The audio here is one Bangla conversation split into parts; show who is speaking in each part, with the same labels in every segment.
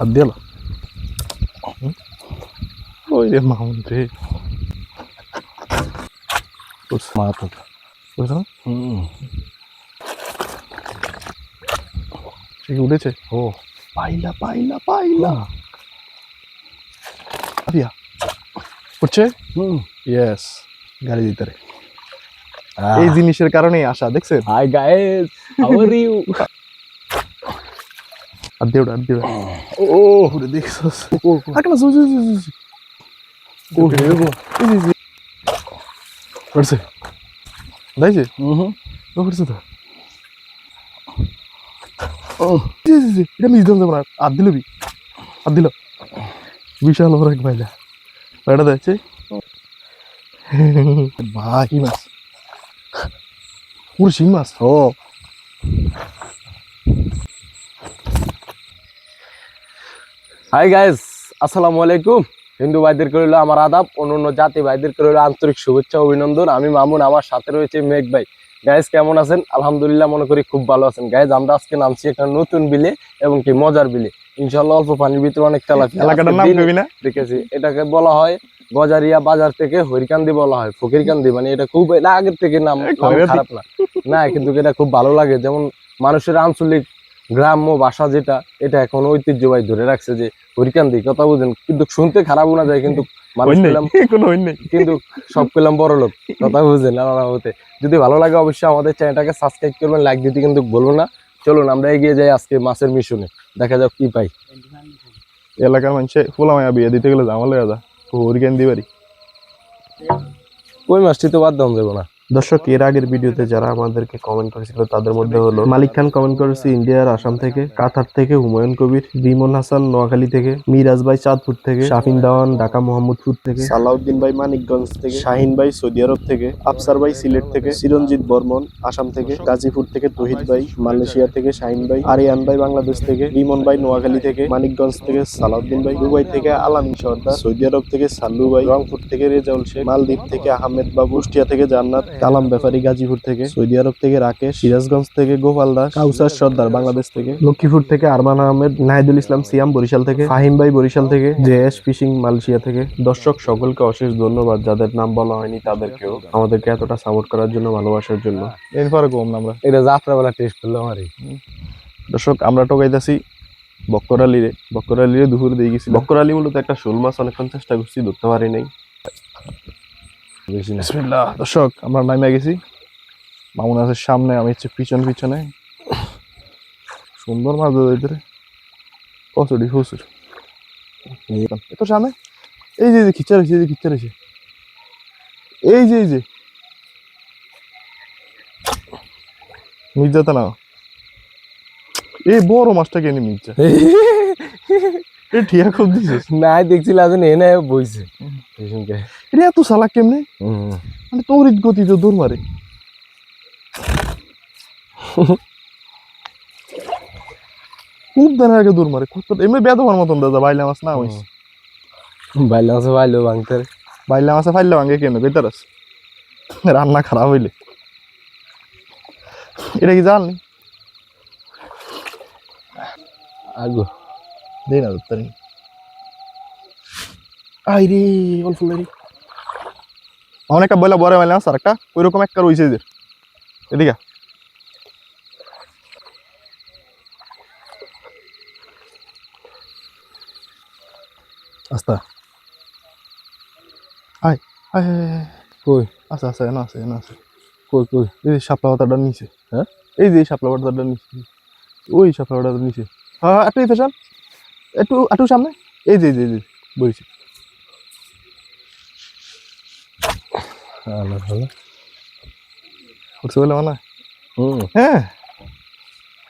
Speaker 1: হাত দিয়ে। ওই রে মামুন রে
Speaker 2: মাথা
Speaker 1: বুঝছ না
Speaker 2: হুম
Speaker 1: সে কি উঠেছে
Speaker 2: ও পাইলা পাইলা পাইলা
Speaker 1: দিয়া উঠছে
Speaker 2: হুম
Speaker 1: ইয়েস গাড়ি দিতে রে. এই জিনিসের কারণেই আশা দেখছেন
Speaker 2: hi guys how are you
Speaker 1: আর দিয়ে ওটা আর দিয়ে ওটা।
Speaker 2: ও
Speaker 1: ওরে দেখছস
Speaker 2: ও
Speaker 1: আরে না জুজু জুজু
Speaker 2: ও হেগো
Speaker 1: পড়ছে দাইছে
Speaker 2: হুম
Speaker 1: ও পড়ছে তো
Speaker 2: ও
Speaker 1: জি জি জি এটা মিস দিলাম যাব না আর দিল বি আর দিল বিশাল বড় এক ভাইলা এটা দেখছে ভাই কি মাছ পুরো শিং মাছ
Speaker 2: ও হাই গাইস আসসালামু আলাইকুম। হিন্দু ভাইদের রইল আমার আদাব অন্য অন্য জাতি ভাইদের রইল আন্তরিক শুভেচ্ছা অভিনন্দন। আমি মামুন আমার সাথে রয়েছে মেঘ ভাই। গাইস কেমন আছেন? আলহামদুলিল্লাহ মনে করি খুব ভালো আছেন। গাইস আমরা আজকে নামছি একটা নতুন বিলে এবং কি মজার বিলে। ইনশাল্লাহ অল্প পানির ভিতরে অনেক তেলাপিয়া। দেখেছি। এটাকে বলা হয় গজারিয়া বাজার থেকে হরিকান্দি বলা হয়। ফকিরকান্দি মানে এটা খুব এটা আগের থেকে নাম। খারাপ না। না কিন্তু এটা খুব ভালো লাগে। যেমন মানুষের আঞ্চলিক গ্রাম্য ভাষা যেটা এটা এখন ঐতিহ্যবাহী ধরে রাখছে যে হরিকান্দি কথা বুঝেন কিন্তু শুনতে খারাপ না যায় কিন্তু কিন্তু সব পেলাম বড় লোক কথা বুঝেন হতে যদি ভালো লাগে অবশ্যই আমাদের চ্যানেলটাকে সাবস্ক্রাইব করবেন লাইক দিতে কিন্তু বলব না। চলুন আমরা এগিয়ে যাই আজকে মাছের মিশনে দেখা যাক কি পাই।
Speaker 1: এলাকার মানুষে ফুলা মায়া বিয়ে দিতে গেলে জামা লেগে যা হরিকেন দিবারি
Speaker 2: কই মাছটি তো বাদ দাম দেবো না।
Speaker 3: দর্শক এর আগের ভিডিওতে যারা আমাদেরকে কমেন্ট করেছিল তাদের মধ্যে হলো মালিক খান কমেন্ট করেছে ইন্ডিয়ার আসাম থেকে কাতার থেকে হুমায়ুন কবির রিমন হাসান নোয়াখালী থেকে মিরাজ ভাই চাঁদপুর থেকে শাফিন দাওয়ান ঢাকা মোহাম্মদপুর থেকে সালাউদ্দিন ভাই মানিকগঞ্জ থেকে শাহিন ভাই সৌদি আরব থেকে আফসার ভাই সিলেট থেকে চিরঞ্জিত বর্মন আসাম থেকে গাজীপুর থেকে তহিদ ভাই মালয়েশিয়া থেকে শাহিন ভাই আরিয়ান ভাই বাংলাদেশ থেকে রিমন ভাই নোয়াখালী থেকে মানিকগঞ্জ থেকে সালাউদ্দিন ভাই দুবাই থেকে আলামিন সর্দার সৌদি আরব থেকে সাল্লু ভাই রংপুর থেকে রেজাউল শেখ মালদ্বীপ থেকে আহমেদ বাবু কুষ্টিয়া থেকে জান্নাত কালাম ব্যাপারী গাজীপুর থেকে সৌদি আরব থেকে রাকেশ সিরাজগঞ্জ থেকে গোপাল দাস কাউসার সর্দার বাংলাদেশ থেকে লক্ষ্মীপুর থেকে আরমান আহমেদ নাহিদুল ইসলাম সিয়াম বরিশাল থেকে ফাহিম ভাই বরিশাল থেকে জে এস ফিশিং মালয়েশিয়া থেকে। দর্শক সকলকে অশেষ ধন্যবাদ। যাদের নাম বলা হয়নি তাদেরকেও আমাদেরকে এতটা সাপোর্ট করার জন্য ভালোবাসার জন্য।
Speaker 1: এরপরে কম আমরা।
Speaker 2: এটা যাত্রাবেলা টেস্ট করলাম আর
Speaker 1: দর্শক আমরা টোকাইতেছি বক্করালিরে বক্করালিরে দুপুরে দিয়ে গেছি
Speaker 3: বক্কর আলী মূলত একটা শোল মাছ অনেকক্ষণ চেষ্টা করছি ধরতে পারি নাই।
Speaker 1: বিসমিল্লাহ। দর্শক আমরা নামে গেছি। মামুন আছে সামনে আমি হচ্ছে পিছন পিছনে। সুন্দর মাছ ধরে কচুরি ফুসুর এত সামনে। এই যে যে খিচা রয়েছে এই যে খিচা রয়েছে। এই যে এই যে। মির্জাতে না এই বড় মাছটা কেন মির্জা। ঠিয়া খুব দিছিস
Speaker 2: না দেখছিলাম যে এনে বইছে।
Speaker 1: এটা এত সালাক কেমনে? মানে তড়িৎ গতিতে দৌড় মারে। খুব দেন আগে দৌড় মারে। কত এমনি বেদমার মতন দাদা বাইলা মাছ না হইস।
Speaker 2: বাইলে আছে বাইলো ভাঙতে।
Speaker 1: বাইলা মাছে ফাইলে ভাঙ্গে কেন বেতার আছে। রান্না খারাপ হইলে। এটা কি জাননি
Speaker 2: আগো।
Speaker 1: দেই না ধরতে আই রে অল্প রে। অনেক একটা বইলা বড় মাছ আর একটা ওইরকম একটা রইছে এদের। এদিকে। আস্তা। আয় আয়।
Speaker 2: কই?
Speaker 1: আছে আছে এনে আছে এনে আছে।
Speaker 2: কই কই?
Speaker 1: এই শাপলা পাতাটা নিচে।
Speaker 2: হ্যাঁ?
Speaker 1: এই যে এই শাপলা পাতাটা নিচে। ওই শাপলা পাতাটা নিচে। হ্যাঁ হ্যাঁ, একটু ফেসান একটু একটু সামনে। এই যে এই যে বলছি
Speaker 2: ভালো ভালো।
Speaker 1: উঠছে বলে মানে? হ্যাঁ।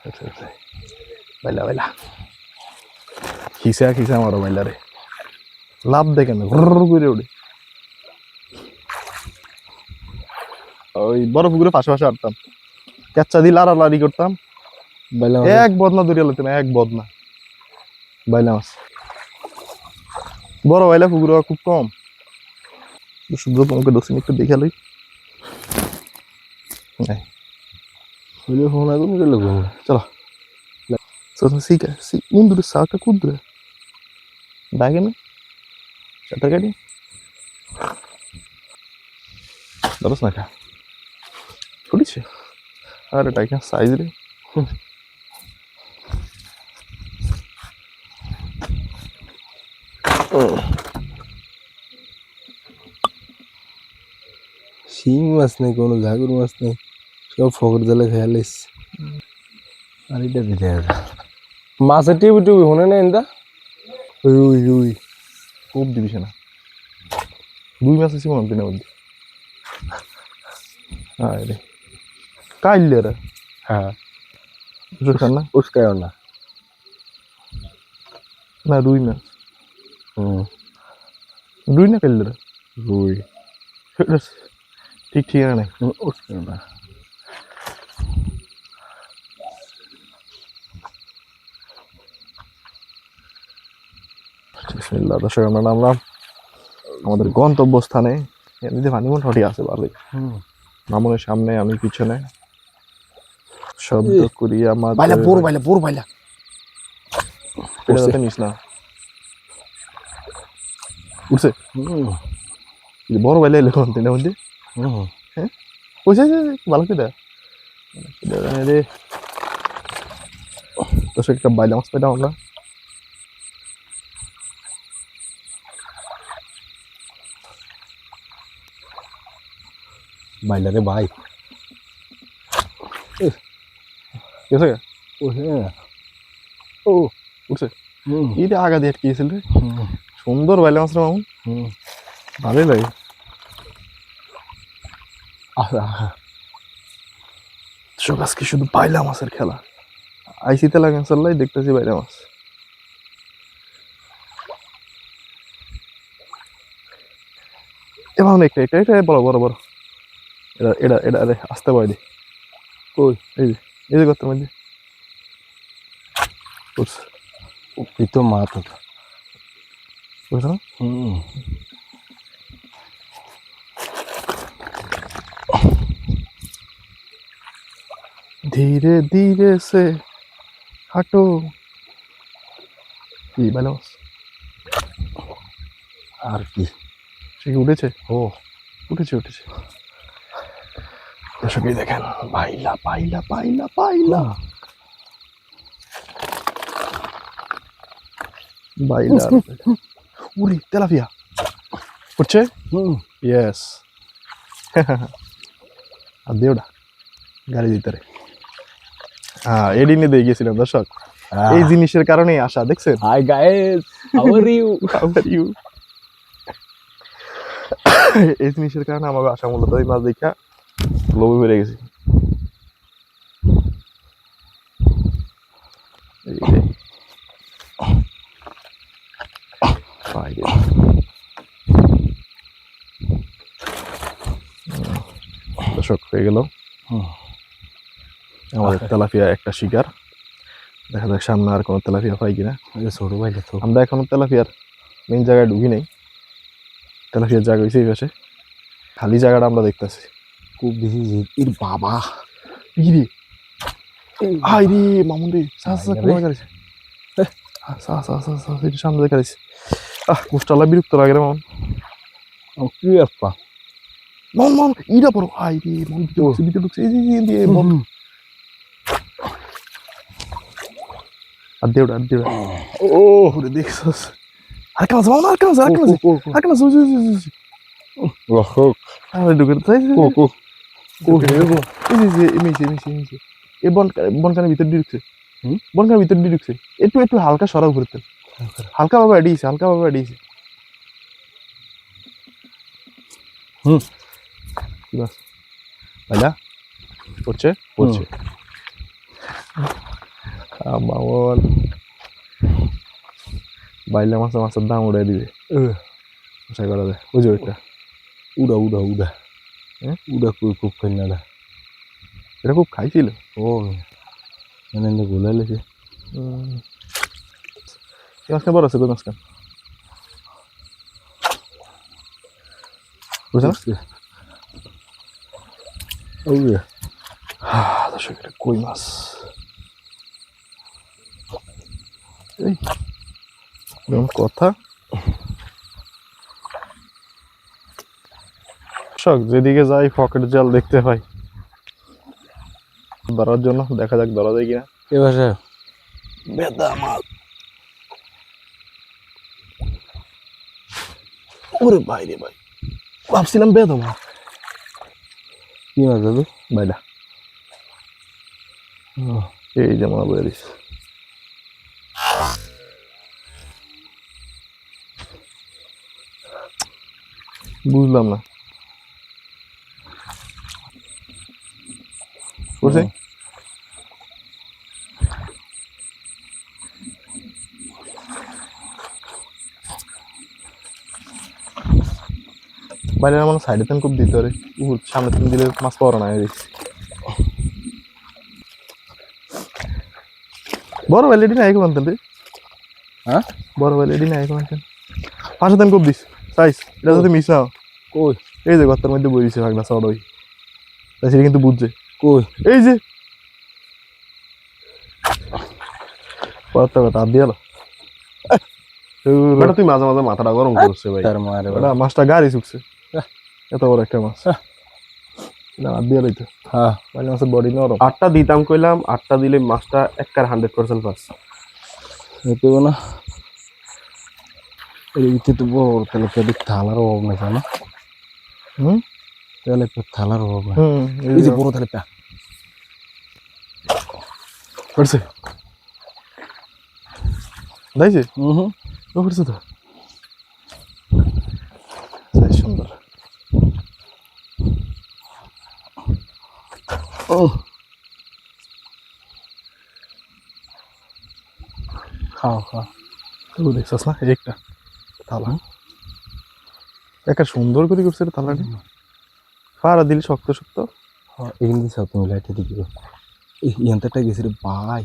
Speaker 1: আচ্ছা আচ্ছা। বাইলা বাইলা খিসা খিসা আমারও বাইলা রে। লাভ দেখে না ঘর করে ওঠে ওই বড় পুকুরে পাশে পাশে আটতাম ক্যাচ্চা দিয়ে লাড়ালাড়ি করতাম।
Speaker 2: বাইলে
Speaker 1: এক বদনা দূরে লইতাম এক বদনা। বাইলা মাছ বড় বাইলা পুকুরে খুব কম। শুদ্ধ তোমাকে দশ মিনিট একটু দেখে লই।
Speaker 2: হইলে ফোন আগুন গেল
Speaker 1: চলো। চলো ঠিক আছে মুন্দুরে সাটা কুদরে ডাকে না? সাঁতার কাটি? ধরস না খা ফুটিছে? আরে টাকা সাইজ রে
Speaker 2: শিং মাছ নেই কোনো ঘাগুর মাছ নেই সব ফকর জালে খেয়াল লাইস আর এটা দিতে মাছের টিবি টিবি হনে নেই দা
Speaker 1: রুই রুই খুব দিবিস না দুই মাছ আছে মনে দিনের মধ্যে আরে কাইলে রে
Speaker 2: হ্যাঁ।
Speaker 1: বুঝতে না?
Speaker 2: উস্কায়ও না।
Speaker 1: না রুই মাছ
Speaker 2: হুম।
Speaker 1: রুই না কাইলে রে?
Speaker 2: রুই।
Speaker 1: ঠিক ঠিক নাই।
Speaker 2: উস্কায়ও
Speaker 1: দর্শক আমরা নামলাম আমাদের গন্তব্যস্থানে। এমনিতে ভানিমন হটি আছে ভালোই। মামুনের সামনে আমি পিছনে। শব্দ করি আমার
Speaker 2: বাইলা পুর বাইলা পুর বাইলা।
Speaker 1: এটা নিস না। উঠছে। বড় বাইলে এলো কন্টেনের মধ্যে
Speaker 2: হুম
Speaker 1: পয়সা ভালো কি দেয় রে দর্শক একটা বাইলে মাছ পেলাম আমরা
Speaker 2: বাইলা রে ভাই
Speaker 1: ঠিক আছে
Speaker 2: ও হ্যাঁ
Speaker 1: ও উঠছে
Speaker 2: হুম
Speaker 1: এইটা আগা দিয়ে আটকিয়েছিল রে
Speaker 2: হুম
Speaker 1: সুন্দর বাইলে মাছ রে মামুন
Speaker 2: হুম
Speaker 1: ভালোই লাগে
Speaker 2: আহা।
Speaker 1: দর্শক আজকে শুধু বাইলা মাছের খেলা। আইসিতে লাগেন চললাই দেখতেছি বাইলা মাছ। এবার একটা একটা এটা বড় বড় বড়। এটা এটা এটা আরে আসতে পারি
Speaker 2: কই
Speaker 1: এই যে এই যে করতে মধ্যে। বুঝছ
Speaker 2: তো মাছ। ওটা
Speaker 1: বুঝছ
Speaker 2: হুম।
Speaker 1: ধীরে ধীরে সে হাঁটো। কি মাছ
Speaker 2: আর কি?
Speaker 1: সে কি উঠেছে?
Speaker 2: ও
Speaker 1: উঠেছে উঠেছে। দর্শক এই দেখেন পাইলা পাইলা পাইলা পাইলা। বাইলা উরি তেলাপিয়া। উঠছে?
Speaker 2: হুম।
Speaker 1: ইয়েস আর দেওটা গাড়ি দিতে রে হ্যাঁ এডি নিয়ে দিয়ে গেছিলাম দর্শক। এই জিনিসের কারণেই আসা দেখছেন?
Speaker 2: Hi guys how are you
Speaker 1: How are you? এই জিনিসের কারণে আমাকে আসা মূলত এই মাছ দেখা লোভে বেড়ে গেছি। দর্শক হয়ে গেল। আমাদের তেলাপিয়া একটা শিকার দেখা যাক সামনে আর কোনো তেলাপিয়া পাই কিনা
Speaker 2: ছোট তো
Speaker 1: আমরা এখনও তেলাপিয়ার মেইন জায়গায় ঢুকি নাই তেলাপিয়ার জায়গা হয়েছে এই পাশে খালি জায়গাটা আমরা দেখতেছি
Speaker 2: খুব বেশি এর বাবা
Speaker 1: ইরে হাই রে মামুন রে সা সা গাড়িছে সা সা সা সা এটা সামনে দেখা যাচ্ছে আহ মুস্টালা বিরক্ত লাগে রে মামুন
Speaker 2: কি আপা
Speaker 1: মামুন মামুন ইরা পড়ো হাই রে মামুন ভিতরে ঢুকছে ভিতরে ঢুকছে এই দিয়ে মন আর দেউড়া আর দেউড়া ও রে দেখছস আর কেন মামুন আর কেন আর কেন আর যে-
Speaker 2: রহক
Speaker 1: আরে ঢুকে তাই
Speaker 2: কো কো
Speaker 1: ও এই যে এমিছে এমিছে এমিছে এ বন বনকানের ভিতর ঢুকছে।
Speaker 2: হুম?
Speaker 1: বনকানের ভিতর ঢুকছে। একটু একটু হালকা সরাও ঘুরতে। হালকা। ভাবে আডিয়েছে হালকা ভাবে আডিয়েছে
Speaker 2: হুম।
Speaker 1: বাস? ভাইলা পড়ছে? পড়ছে। মামন বাইলে মাছ মাছের দাম উড়াই দিবে। আশা করা যায়। ওই যে ওইটা।
Speaker 2: উড়া উড়া উড়া।
Speaker 1: হ্যাঁ?
Speaker 2: উড়া কই খুব কন্যাটা
Speaker 1: এটা খুব খাইছিল?
Speaker 2: ও মানে এনে গোলা লেছে.
Speaker 1: এই মাঝখানে বড় আছে কই মাঝখান বুঝলেন
Speaker 2: ওরে
Speaker 1: দর্শক এটা কই মাছ এই এরকম কথা। শখ যেদিকে যাই পকেট জাল দেখতে পাই। ধরার জন্য দেখা যাক ধরা যায় কিনা।
Speaker 2: এ ভাষা
Speaker 1: বেদা মাল। ওরে ভাই রে ভাই। ভাবছিলাম বেদা মাল।
Speaker 2: কি মাছ দাদু?
Speaker 1: বাইলা এই যে মাল বেরিস বুঝলাম না। বুঝছি বাইরে আমার সাইডে তেন খুব দিতে পারে। সামনে তুমি দিলে মাছ পাওয়া না দেখছি বড় ভ্যালিডি না এখন আনতেন রে।
Speaker 2: হ্যাঁ?
Speaker 1: বড় ভ্যালিডি না এখন আনতেন পাঁচশো তেন খুব দিস সাইজ এটা যদি মিস না হয়।
Speaker 2: কই?
Speaker 1: এই যে গর্তের মধ্যে বই দিছে ভাগনা চড় ওই তাই সেটা কিন্তু বুঝছে।
Speaker 2: কই?
Speaker 1: এই যে। কথা কথা দিয়ে
Speaker 3: বেটা তুই মাঝে মাঝে মাথাটা গরম করছে ভাই।
Speaker 2: তার মারে
Speaker 1: বেটা মাছটা গাড়ি চুকছে এত বড় একটা মাছ। না আর দিয়ে লইতো
Speaker 2: হ্যাঁ।
Speaker 1: মানে মাছের বডি নরম।
Speaker 3: আটটা দিতাম কইলাম আটটা দিলে মাছটা একবার হান্ড্রেড পার্সেন্ট পাস।
Speaker 2: হতে না। এই ভিতরে তো বড় বড় কেটে থালার অভাব নাই না
Speaker 1: হুম?
Speaker 2: তাহলে একটু থালার অভাব নাই।
Speaker 1: হুম
Speaker 2: এই যে বড় তাহলে পা
Speaker 1: করছে দাইছে?
Speaker 2: হুম
Speaker 1: ও করছে তো। সুন্দর।
Speaker 2: ও। খাও খাও।
Speaker 1: তো দেখছস না? একটা। থালা। একটা সুন্দর করে করছে থালাটা। পাড়া দিলি শক্ত শক্ত।
Speaker 2: হ্যাঁ এখান দিয়ে সব তুমি লাইটে দিকে এই ইয়ান্তাটা গেছে রে ভাই।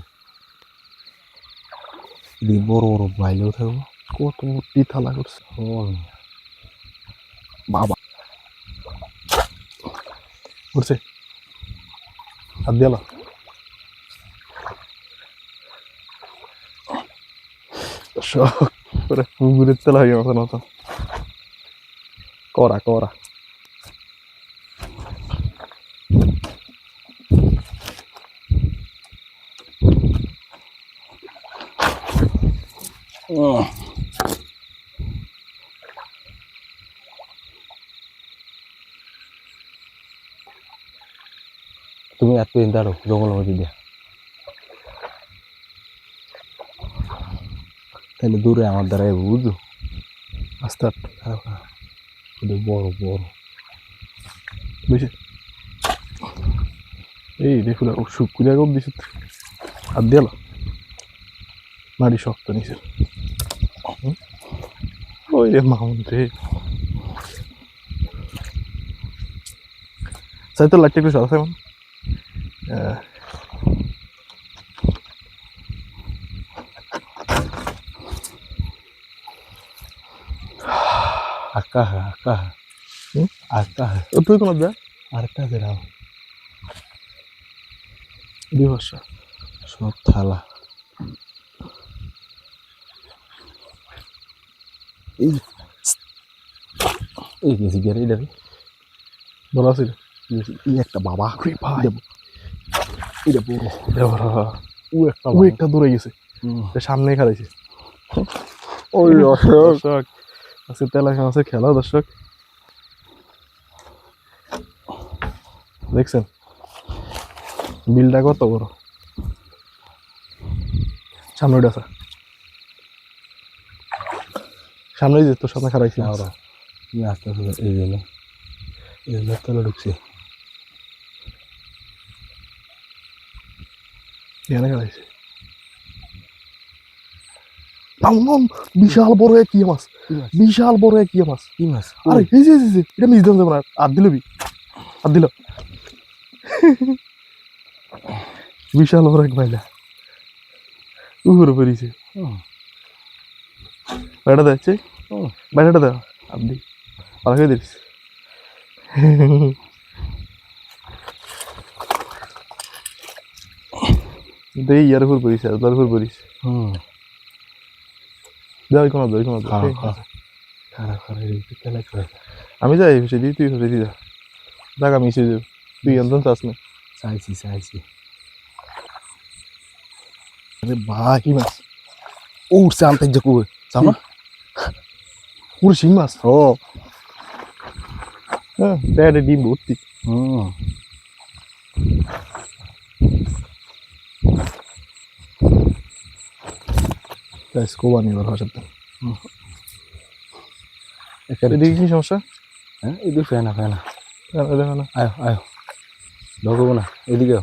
Speaker 2: এদিকে বড় বড় বাইলেও থাকব।
Speaker 1: কত মোটি থালা করছে।
Speaker 2: বাবা।
Speaker 1: করছে হাত দিয়াল শখ করে পুকুরের তেল হয়ে মতন মতন করা করা
Speaker 2: উম। তুমি এত দিন দাঁড়ো জঙ্গল মধ্যে দিয়া তাহলে দূরে আমার দ্বারা বুঝো
Speaker 1: আস্তে
Speaker 2: বড় বড়।
Speaker 1: বুঝছে? এই দেখুন শুকুরিয়া গপ দিছে? হাত দিয়াল মারি শক্ত নিছে। ওই রে মাউন্ট রে। সাই তো লাইটটা একটু সরাস এমন
Speaker 2: আকা আকা
Speaker 1: হুম?
Speaker 2: আকা
Speaker 1: তুই কোনো দা
Speaker 2: আরেকটা দেরাও
Speaker 1: দিবস
Speaker 2: সব থালা। এই এই গেছি গেরে এটা
Speaker 1: বলা ছিল।
Speaker 2: একটা বাবা।
Speaker 1: ভাই
Speaker 2: এটা বড়। ও একটা
Speaker 1: ও একটা দূরে গেছে। সামনে খারাইছে
Speaker 2: ওই অশোক।
Speaker 1: আজকে তেলাকা মাছের খেলা দর্শক। দেখছেন? বিলটা কত বড়? সামনে আসা সামনে যে তোর সামনে খারাইছি।
Speaker 2: ওরা আস্তে আস্তে এই জন্য এই জন্য তলে ঢুকছে।
Speaker 1: এখানে খারাইছে নাম বিশাল বড় এক ইয়ে মাছ।
Speaker 2: কি মাছ?
Speaker 1: বিশাল বড় এক ইয়ে মাছ।
Speaker 2: কি মাছ?
Speaker 1: আরে এই যে, এটা মিস দিলাম না। আর দিল বি। আর দিল। বিশাল বড় এক বাইলা উপরে পড়িছে। যাচ্ছে
Speaker 2: হুম।
Speaker 1: বাইটাটা দাও আপনি ভালো করে দিস দেই ইয়ার উপর পড়িছে আর তার উপর পড়িছে।
Speaker 2: হুম।
Speaker 1: যাই কোনো যাই কোনো আমি যাই সেটি তুই সেটি যা দেখ আমি এসে তুই এনজন চাস না।
Speaker 2: চাইছি চাইছি।
Speaker 1: আরে ভাই মাছ?
Speaker 2: উঠছে আনতে যে কুয়ে চাও না
Speaker 1: শিং মাছ।
Speaker 2: ও।
Speaker 1: হ্যাঁ ডিম ভর্তি।
Speaker 2: হুম
Speaker 1: গাইস কোবানি এবার ভাষাতে এদিকে কি সমস্যা?
Speaker 2: হ্যাঁ এদিকে ফেনা ফেনা
Speaker 1: দেখো দেখো না
Speaker 2: আয় আয়। ঢোকবো না এদিকে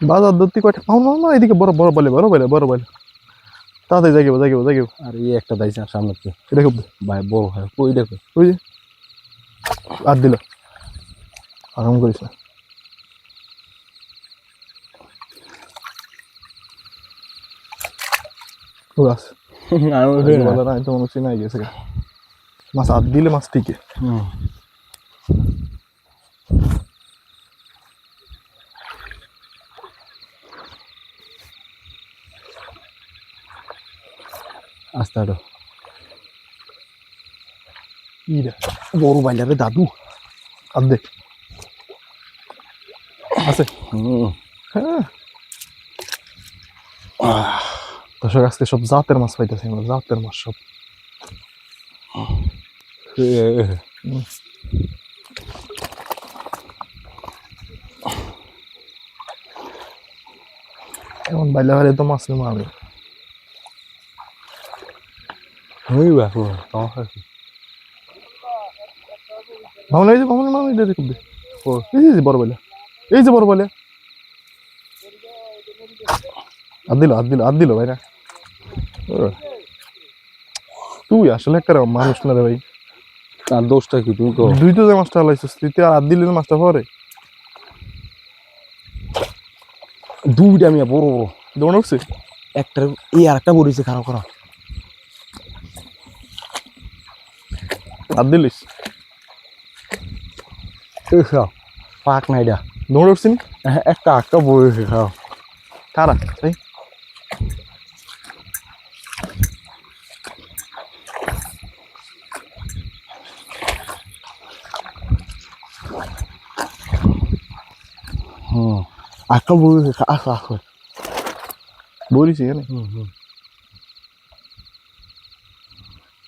Speaker 1: বাজার ধরতে কয়টা? পাও না না এদিকে বড় বড় বলে বড় বলে বড় বলে। তাড়াতাড়ি জাগিব জাগিব জাগিব
Speaker 2: আর এই একটা দাইছে সামনে
Speaker 1: এটা
Speaker 2: ভাই বড় হয়। ওই দেখো?
Speaker 1: ওই যে আর দিল। আরাম করিস না। ও গাছ বলে না তো মনে হচ্ছে নাই গেছে গা। মাছ আর দিলে মাছ টিকে
Speaker 2: হুম আস্তে হাঁটো
Speaker 1: ইরা বড় বাইলারে দাদু আর দে আছে
Speaker 2: হুম
Speaker 1: হ্যাঁ দর্শক আজকে সব জাতের মাছ পাইতেছি আমরা জাতের মাছ সব এমন বাইলা হলে তো মাছ নেব আমি
Speaker 2: বাপু সমস্যা কি
Speaker 1: ভাবনা এই যে ভাবনা মামা দেখবে ও এই যে বড় বলে এই যে বড় বলে আর দিল আর দিল আর দিল ভাই না তুই আসলে একটা মানুষ না রে ভাই।
Speaker 2: তার দোষটা কি তুমি তো
Speaker 1: দুই তো যে মাছটা হালাইছিস তুই তো আর আর দিলে মাছটা পরে।
Speaker 2: দুইটা আমি বড় বড়।
Speaker 1: দৌড় উঠছে
Speaker 2: একটা এই আর একটা বড়িছে খারাপ খারাপ
Speaker 1: আর দিলিস?
Speaker 2: পাক না এটা।
Speaker 1: দৌড় উঠছিনি
Speaker 2: একটা একটা বড়িছে খারাপ
Speaker 1: কারা তাই
Speaker 2: হুম একটা বড়িছে আসো আসো
Speaker 1: বলিস এখানে
Speaker 2: হুম হুম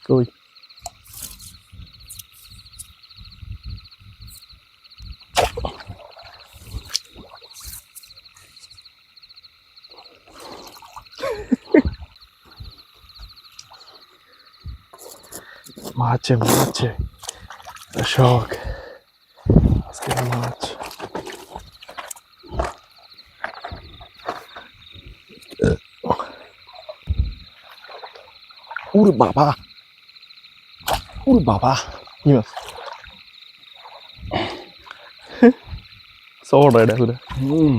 Speaker 1: কই মাছে মাছে। শখ। আজকে মাছ।
Speaker 2: ওরে বাবা। ওরে বাবা।
Speaker 1: কি মাছ? সবটা এটা
Speaker 2: হুম।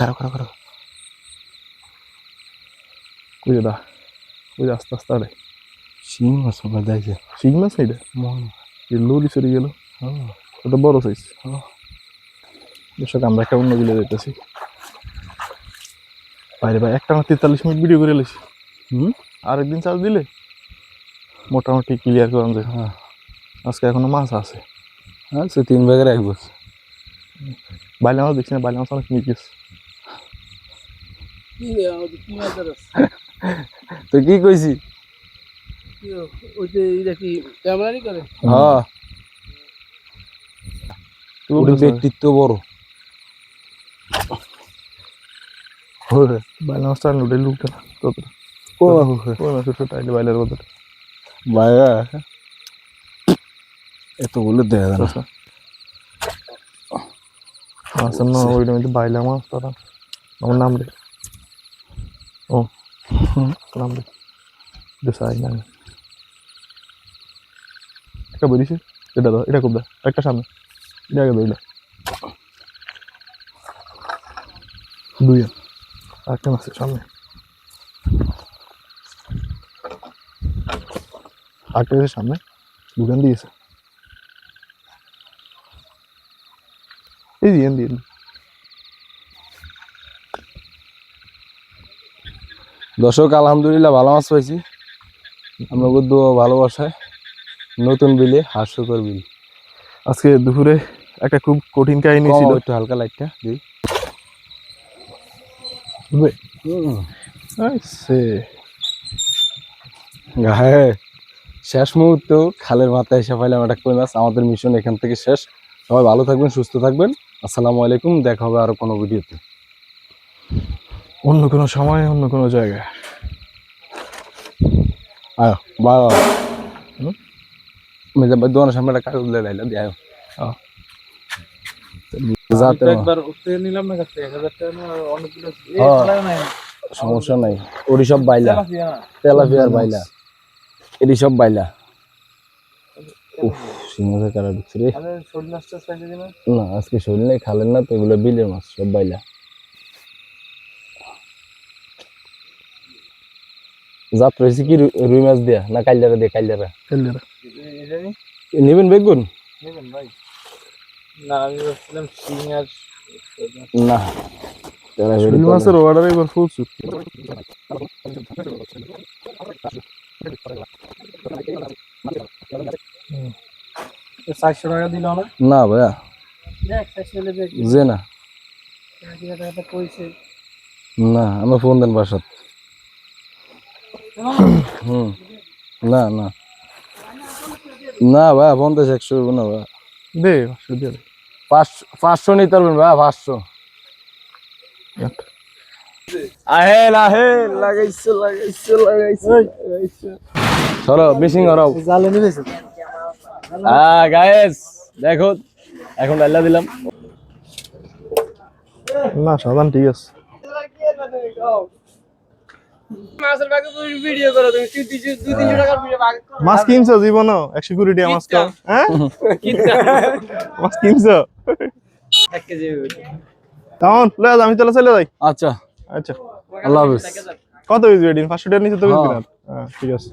Speaker 1: খারাপ খারাপ খারাপ কই দা কই আস্তে আস্তে আরে।
Speaker 2: শিং মাছ মনে যাইছে।
Speaker 1: শিং মাছ না এটা লুলি সরে গেল। ওটা বড় সাইজ দর্শক আমরা একটা অন্য বিলে যেতেছি বাইরে ভাই একটা না তেতাল্লিশ মিনিট ভিডিও করে এলেছি
Speaker 2: হুম?
Speaker 1: আরেকদিন চার্জ দিলে? মোটামুটি ক্লিয়ার করান যায়
Speaker 2: হ্যাঁ।
Speaker 1: আজকে এখনও মাছ আছে।
Speaker 2: আচ্ছা তিন ভাগের এক বছর
Speaker 1: বাইলে মাছ দেখছি না বাইলে মাছ অনেক নিয়ে গেছে।
Speaker 2: তো কি কইছি? হ্যাঁ। ওর ব্যক্তিত্ব বড়।
Speaker 1: বাইলে মাছটা নুডে লুকটা না ততটা
Speaker 2: ও
Speaker 1: ওই মাছ ছোট আইলে বাইলের কথা
Speaker 2: ভাইয়া এতগুলো দেখা যায় না।
Speaker 1: মাছের ওইটা মধ্যে বাইলা মাছ তারা। আমার নাম রে। Oh, kelam deh. Udah sayang. Eka bodi sih. Udah loh, ini aku udah. Eka sama. Ini agak beda. Dua. Eka masih sama. Eka masih sama. Bukan dia. Ini dia, ini dia.
Speaker 2: দর্শক আলহামদুলিল্লাহ ভালো মাছ পাইছি। আমরা বুদ্ধ ভালোবাসায় নতুন বিলে হাস্যকর বিল।
Speaker 1: আজকে দুপুরে একটা খুব কঠিন কাহিনী ছিল।
Speaker 2: একটু হালকা লাইটটা দিই। গায়ে শেষ মুহূর্ত খালের মাথায় এসে পাইলাম একটা কই মাছ আমাদের মিশন এখান থেকে শেষ। সবাই ভালো থাকবেন সুস্থ থাকবেন। আসসালামু আলাইকুম দেখা হবে আরও কোনো ভিডিওতে।
Speaker 1: অন্য কোনো সময় অন্য কোনো জায়গায়।
Speaker 2: আয় বা দোকানের সামনে একটা কাগজ লাইলা দিয়ে আয়। হ্যাঁ। সমস্যা নাই। ওরি সব বাইলা। তেলাপিয়ার বাইলা। এটি সব বাইলা। সিংহে কারা ঢুকছে রে? না আজকে শরীর নেই খালেন না তো এগুলো বিলের মাছ সব বাইলা। জাত রয়েছে কি রুই মাছ দিয়া না কাইলারা দিয়ে কাইলারা?
Speaker 4: নি
Speaker 2: নেবেন বেগুন?
Speaker 4: নেবেন ভাই। না আমি ভাবছিলাম শিং আর
Speaker 2: না। তেলা
Speaker 1: শোল
Speaker 2: বেগুন তো
Speaker 1: মাছের অর্ডার এবার প্রচুর
Speaker 4: চারশো টাকা দিল না?
Speaker 2: না। না ভাইয়া যে না। না আমার ফোন দেন বাসাত হুম। না না। না ভাইয়া পঞ্চাশ একশো না ভাইয়া
Speaker 1: দে পাঁচশো দিয়ে।
Speaker 2: পাঁচশো পাঁচশো নিতে পারবেন ভাইয়া পাঁচশো। আহেল আহেল লাগাইছে লাগাইছে লাগাইছে লাগাইছে। সরো মিশিং হরাও
Speaker 4: জালে নিবেছে
Speaker 2: হ্যাঁ গায়েস দেখো এখন ডাল্লা দিলাম।
Speaker 1: না সাধারণ ঠিক আছে। মাছ কিনছো জীবনও? একশো কুড়ি টাকা মাছ খাও। হ্যাঁ? মাছ কিনছো? তখন লয়ে যাও, আমি চলে চলে যাই।
Speaker 2: আচ্ছা।
Speaker 1: আচ্ছা।
Speaker 2: আল্লাহ হাফিজ।
Speaker 1: কত হয়েছে এদিন পাঁচশো টাকা নিচে তো
Speaker 2: হ্যাঁ।
Speaker 1: কিনার হ্যাঁ ঠিক আছে।